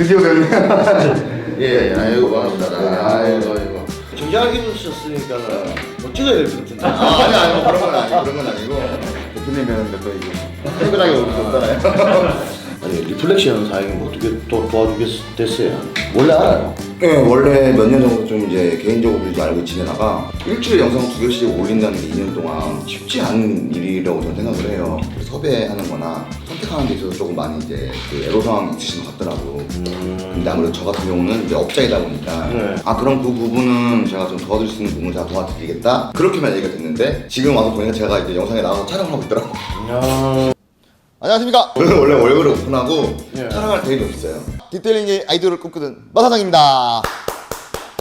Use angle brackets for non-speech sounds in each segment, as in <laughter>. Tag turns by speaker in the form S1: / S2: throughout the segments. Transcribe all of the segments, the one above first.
S1: 드디어 됐네요. 예, 예, 아이고 반갑습니다. 아이고, 아이고.
S2: 정장 입으셨으니까는 뭐 찍어야 될 것 같은데.
S1: 아, 아니, 아니, 그런 건 아니고, 그런 건 아니고. 대표님 뵈는데 또 이게 특별하게 올수 없잖아요.
S2: 아니 리플렉션 사장님 뭐 어떻게 도, 도와주겠어요? 원래 알아요.
S1: 네, 원래 몇 년 정도 좀 이제 개인적으로 이제 알고 지내다가 일주일에 영상 두 개씩 올린다는 게 2년 동안 쉽지 않은 일이라고 저는 생각을 해요. 섭외하는 거나 선택하는 데 있어서 조금 많이 이제 그 애로사항이 있으신 것 같더라고. 근데 아무래도 저 같은 경우는 이제 업자이다 보니까
S2: 네.
S1: 아 그럼 그 부분은 제가 좀 도와줄 수 있는 부분을 제가 도와드리겠다 그렇게만 얘기가 됐는데 지금 와서 보니까 제가 이제 영상에 나와서 촬영을 하고 있더라고
S2: 야,
S1: 안녕하십니까 저는 <laughs> 원래 월요일에 오픈하고
S2: 예.
S1: 촬영할 계획이 없어요 디테일링의 아이디어를 꿈꾸는 마사장입니다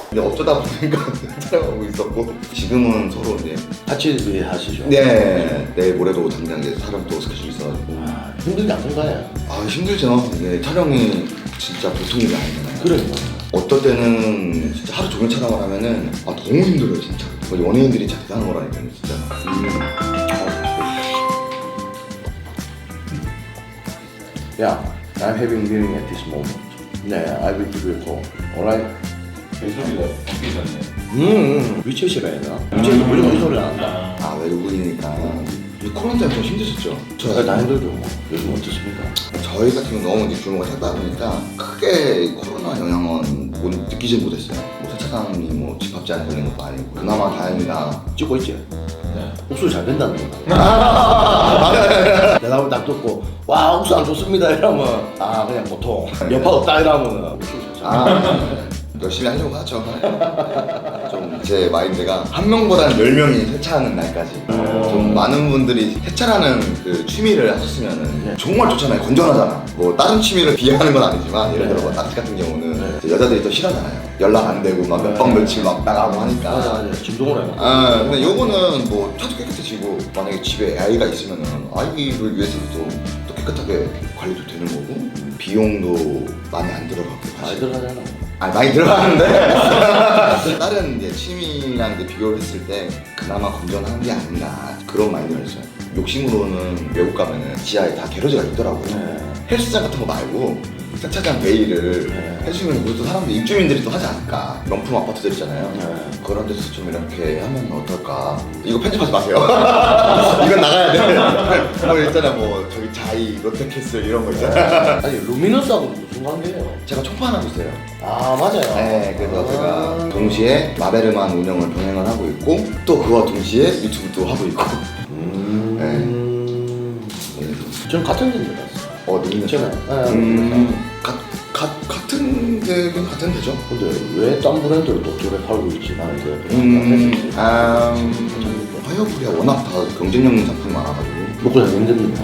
S1: 근데 어쩌다 보니까 촬영하고 있었고 지금은 서로 이제
S2: 같이 일 하시죠.
S1: 네 내일 모레도 당장 이제 사람 또 스케줄이 있어가지고
S2: 아, 힘들지 않던가요?
S1: 아 힘들죠 이게 촬영이 진짜 보통 일이 아니잖아요
S2: 그러니까.
S1: 어떨 때는 진짜 하루 종일 촬영을 하면은 아 너무 힘들어요 진짜 뭐 연예인들이 진짜 대단한 거라니까요 진짜
S2: Yeah, I'm having meeting at this moment. 네, I will give you a call. Alright?
S3: 소리가 바뀌셨네.
S2: 음, 음. 위치에서 해야 되나? 위치에서 무조건 이 소리 난다.
S1: 아 외국인이니까 이 코로나 때문에 좀 힘드셨죠?
S2: 저희가 다 힘들죠. 요즘 어떻습니까?
S1: 저희 같은 경우 너무 이제 규모가 작다 보니까 크게 코로나 영향은 못 느끼지 못했어요. 뭐 세차장이 뭐 집합제 안에 걸린 것도 아니고 그나마 다행이다.
S2: 찍고 있지? 네. 옥수수 잘 된다는 거다. 대답을 <laughs> 딱 듣고, 와, 옥수수 안 좋습니다. 이러면, 아, 그냥 보통. 여파 없다. 이러면, 옥수수
S1: 잘아 열심히 하려고 하죠. <laughs> 좀제 마인드가 한 명보다는 열 명이 세차하는 날까지 좀 많은 분들이 세차라는 그 취미를 하셨으면은 정말 좋잖아요. 건전하잖아. 뭐 다른 취미를 비하하는 건 아니지만 예를 들어 뭐 낚시 같은 경우는 이제 여자들이 또 싫어하잖아요. 연락 안 되고 막몇박 며칠 막 나가고 하니까.
S2: 맞아, 맞아. 진동을 해요.
S1: 아, 근데 요거는 뭐 차도 깨끗해지고 만약에 집에 아이가 있으면은 아이를 위해서도 또 깨끗하게 관리도 되는 거고 비용도 많이 안 들어가고 사실.
S2: 들어가잖아.
S1: 아 많이 들어가는데 <laughs> 다른 이제 취미랑 이제 비교를 했을 때 그나마 건전한 게 아닌가 그런 마인드가 있어요. 욕심으로는 외국 가면은 지하에 다 게러지가 있더라고요.
S2: 네.
S1: 헬스장 같은 거 말고 세차장 베일을
S2: 네.
S1: 해주면 우리 또 사람들 입주민들이 또 하지 않을까 명품 아파트들 있잖아요
S2: 네.
S1: 그런 데서 좀 이렇게 하면 어떨까 이거 편집하지 마세요 <laughs> 이건 나가야 돼 뭐 있잖아 뭐 저기 자이 롯데캐슬 이런 거 있잖아
S2: 아니, 루미너스하고 무슨 관계예요?
S1: 제가 총판하고 있어요
S2: 아, 맞아요.
S1: 네 그래서
S2: 아.
S1: 제가 동시에 마베르만 운영을 병행을 하고 있고 또 그와 동시에 유튜브도 하고 있고
S2: 음.
S1: 네.
S2: 전 같은 데인 줄 알았어요.
S1: 어 누구냐
S2: 제가. 네.
S1: 음, 가, 가, 같은 데긴 같은 데죠
S2: 근데 왜 딴 브랜드를 또 저래 팔고 있지? 나는 이제
S1: 음, 아, 음, 화요불이야 워낙 다 경쟁력 있는 작품이 많아가지고
S2: 먹고 잘 힘듭니다.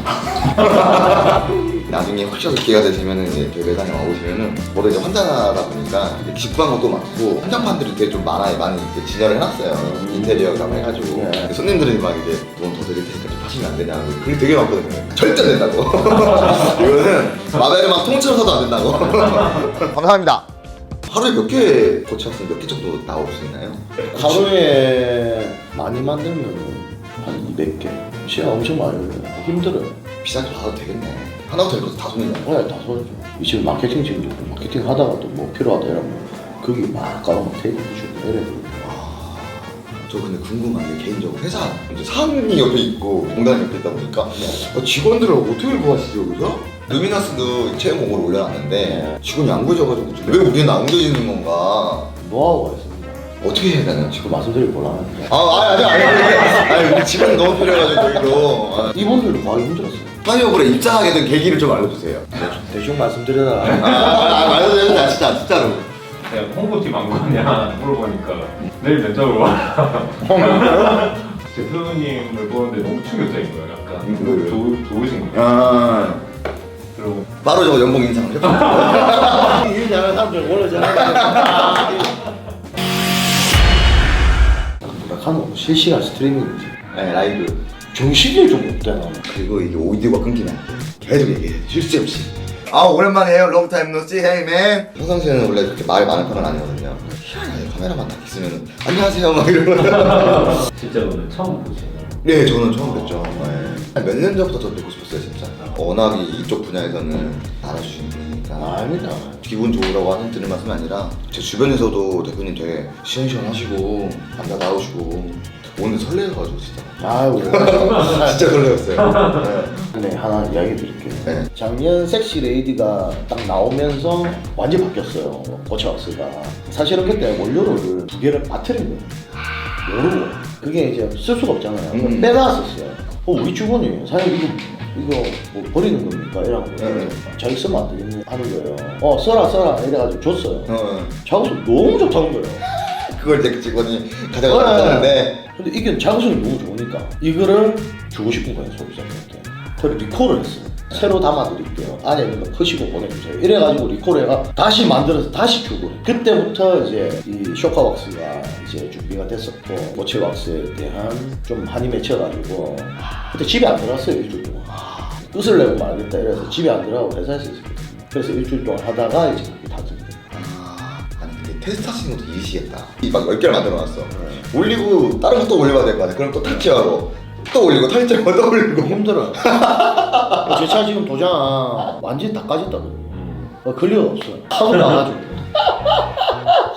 S2: <laughs>
S1: 나중에 혹시라도 기회가 되시면은 이제 저희 매장에 와보시면은 뭐다 이제 환자다 보니까 직구한 것도 많고 한정판들이 되게 좀 많아요 많이 이렇게 진열을 해놨어요 인테리어라고 해가지고
S2: 네.
S1: 손님들이 막 이제 돈 더 드릴 테니까 좀 하시면 안 되냐 그게 되게 많거든요 절대 안 된다고 <laughs> 이거는 마벨만 통째로 사도 안 된다고 <laughs> 감사합니다 하루에 몇 개 고쳤으면 몇 개 정도 나올 수 있나요?
S2: 하루에 많이 만들면 한 200개. 시간 엄청 많이 걸려요. 힘들어요.
S1: 비싸게 받아도 되겠네 하나부터 될 것도 다 손이잖아요
S2: 그래, 다 소리죠. 지금 마케팅 지금 마케팅 하다가도 뭐 필요하다 이러면 거기 막 까면 테이블 주고 이래
S1: 저 근데 궁금한 게 개인적으로 회사 이제 사장이 옆에 있고 공단이 옆에 있다 보니까 어, 직원들을 어떻게 구하시죠 여기서? 루미너스도 채용 공고를 올려놨는데
S2: 네.
S1: 직원이 안 구해져가지고 왜 우리는 안 구해지는 건가
S2: 노하우가 있습니다.
S1: 어떻게 해야 되나요
S2: 그
S1: 지금?
S2: 말씀드리기 곤란한데
S1: 아 아니 아니 아니 아니 우리 직원이 너무 필요해가지고 저희도 아,
S2: 이분들도 구하기 힘들었어요.
S1: 파이어볼에 입장하게 된 계기를 좀 알려주세요.
S2: 대충 말씀드리다가
S1: 아, 아, 아 말해도 진짜 진짜로.
S3: 내가 홍보팀 안 가냐 물어보니까. 내일 면접으로 와. 대표님을 보는데 너무 충격적인 거예요. 약간.
S1: 음, 왜요?
S3: 좋, 좋으신 거예요.
S1: 아.
S3: 그리고.
S1: 바로 저 연봉 해봐 <laughs>
S2: 일 잘하는 사람들 원래 잘하는 실시간 스트리밍이지.
S1: 네 라이브
S2: 정신이 좀 없대나.
S1: 그리고 이게 오디오가 끊기면 안 돼. 계속 얘기해. 쉴 새 없이. 아 오랜만이에요. 롱타임 노씨 헤이맨. 평상시에는 원래 그렇게 말 많은 편은 아니거든요. 희한하게 카메라만 딱 있으면 안녕하세요 막 이러고. <laughs>
S3: 실제로는 처음 보시나요?
S1: 네 저는 처음 뵀죠. 네. 몇년 전부터 저 뵙고 싶었어요 진짜. 워낙 이- 이쪽 분야에서는 알아주신 분이 말씀이니까
S2: 아닙니다.
S1: 기분 좋으라고 하는 드는 말씀이 아니라 제 주변에서도 대표님 되게 시원시원하시고 남자 나오시고 오늘 설레가지고 진짜
S2: 아유. <laughs>
S1: 진짜 설레었어요 네.
S2: 네, 하나 이야기 드릴게요.
S1: 네.
S2: 작년 섹시 레이디가 딱 나오면서 완전 바뀌었어요. 고체왁스가. 사실은 그때 원료를 두 개를 빠뜨린 거예요. 모르고. 그게 이제 쓸 수가 없잖아요.
S1: 음.
S2: 빼놨었어요. 어, 우리 직원이 사장님 이거 이거 뭐 버리는 겁니까? 이라고
S1: 네.
S2: 자기 쓰면 안 되겠네 하는 거예요. 어 써라 써라 이래가지고 줬어요.
S1: 어,
S2: 작업수 너무 좋다는 거예요.
S1: 그걸 제 직원이 가져가는데
S2: 근데 이게 작업성이 너무 좋으니까 이거를 주고 싶은 거예요 소비자님한테. 그래서 리콜을 했어요. 새로 담아드릴게요. 안에 있는 거 푸시고 보내주세요. 이래가지고 해가 다시 만들어서 다시 주고 그때부터 이제 이 쇼카왁스가 이제 준비가 됐었고 모체왁스에 대한 좀 한이 맺혀가지고 그때 집에 안 들어갔어요 일주일 동안. 끝을 내고 말겠다 이래서 집에 안 들어가고 회사에서 있었거든요. 그래서 일주일 동안 하다가 이제 그게 다.
S1: 아, 테스트 하시는 것도 이시겠다. 막 10개를 만들어 놨어. 올리고 다른 것도 올려봐야 될 거 같아. 그럼 또 탈취하고 또 올리고 탈취하고 또 올리고.
S2: 힘들어요. <laughs> 제차 지금 도장 완전히 다 까졌다거든요. 어, 걸리가 없어요. 하도 나가지고.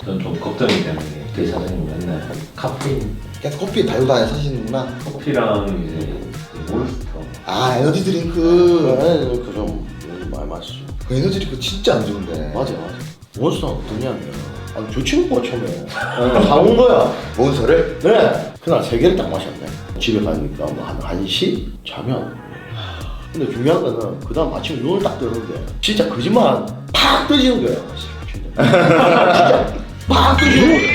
S3: 저는 좀 걱정이 되는 게그 사장님 맨날 카페인.
S1: 계속 커피 달고 다녀 사시는구나.
S3: 커피랑 이제 몬스터.
S1: 아 에너지 드링크.
S2: 네, 그좀 많이 마시죠.
S1: 그 에너지 드링크 진짜 안 좋은데.
S2: 맞아, 맞아. 몬스터 어떠냐면, 아니, 저 친구가 처음에 사온 거야.
S1: 몬스터를?
S2: 네. 그날 세 개를 딱 마셨네. 집에 가니까 뭐한 1시? 자면. 근데 중요한 거는 그 다음 아침에 눈을 딱 뜨는데 진짜 거짓말 팍 뜨지는 거예요. 진짜 팍 뜨지는 거예요.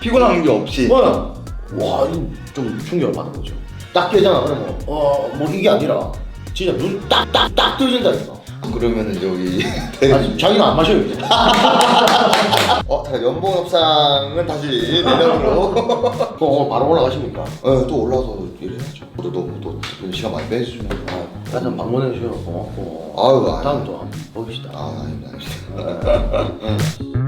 S1: 피곤한 게 없이
S2: 뭐야? 와, 좀 충격을 받은 거죠. 딱 깨잖아. 그러면 어, 뭐 이게 아니라 진짜 눈 딱 딱딱 뜨진다니까.
S1: 그러면 여기 <laughs>
S2: 아니, 자기는 안 마셔요 이제. <laughs>
S1: 어, 자, 연봉 협상은 다시 내년으로
S2: 그럼 오늘 바로 올라가십니까?
S1: 어, 또 올라와서 일해야죠 너도 또 대표님 시간 많이 빼주시면
S2: 아, 일단 방문해 주셔서 고맙고.
S1: 아유, 아유.
S2: 다음 또 한번 봅시다.
S1: 아 아닙니다 아닙니다 <laughs>